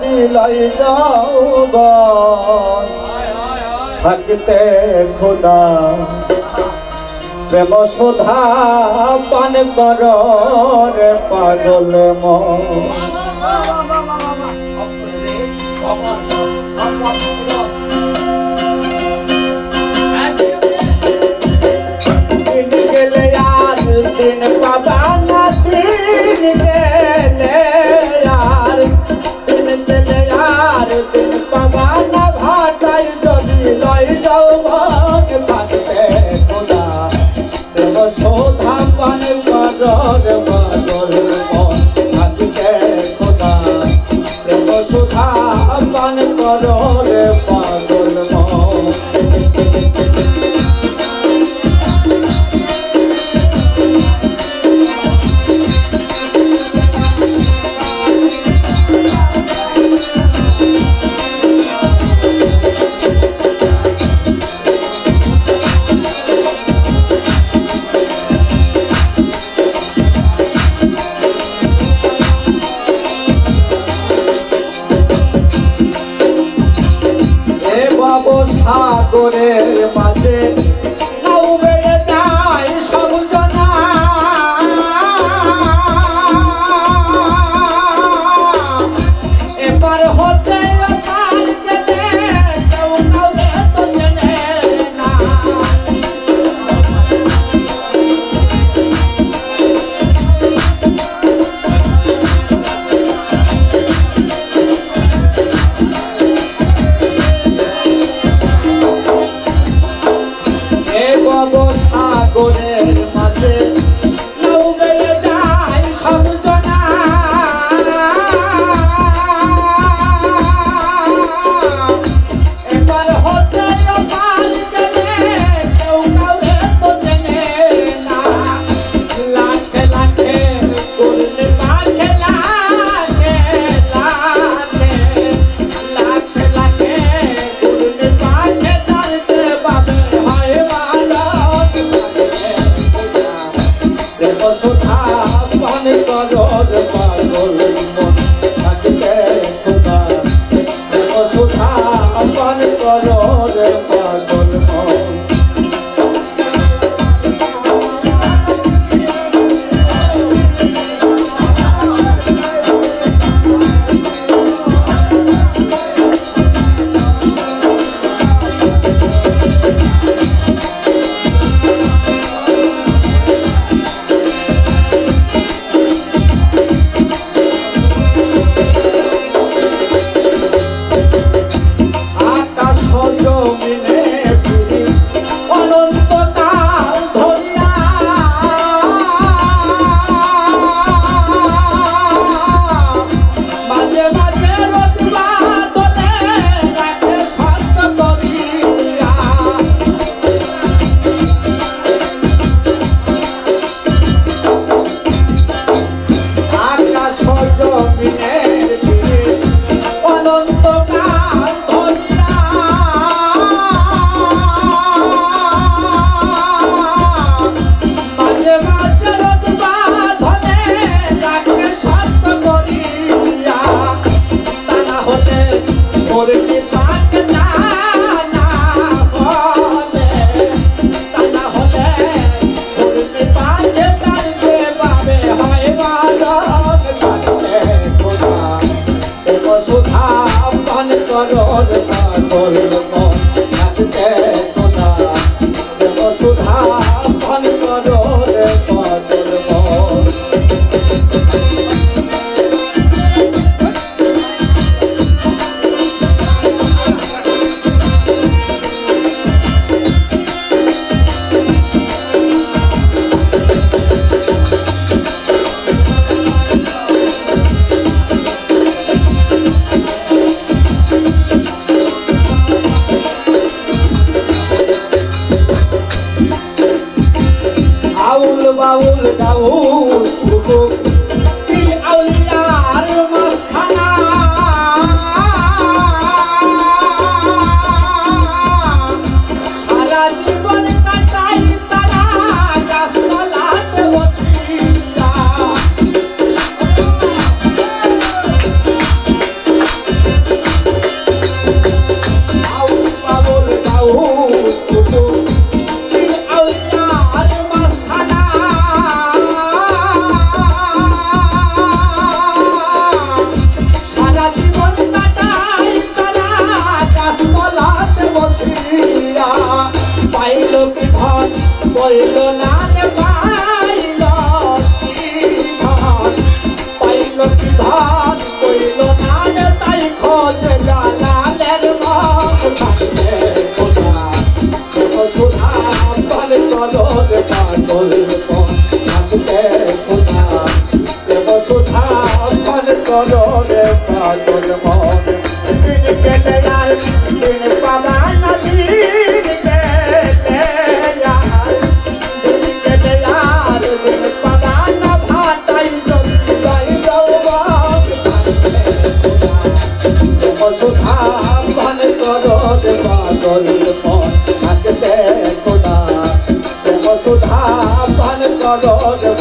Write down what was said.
দিলাই থাকতে খোদা। প্রেম সুধা পান কর রে পাগল ম আচ্ছা। দিন বাবা sol poner কোথা Uh. করো রে পাগল মন। দিন কেটে যায়, দিন পাবা না দিন কেটে যায়। দিন কেটে যায়, দিন পাবা না ভাটাই যাই যৌবন অসুধা পান করো রে পাগল মন। থাকতে খোদা অসুধা পান করো রে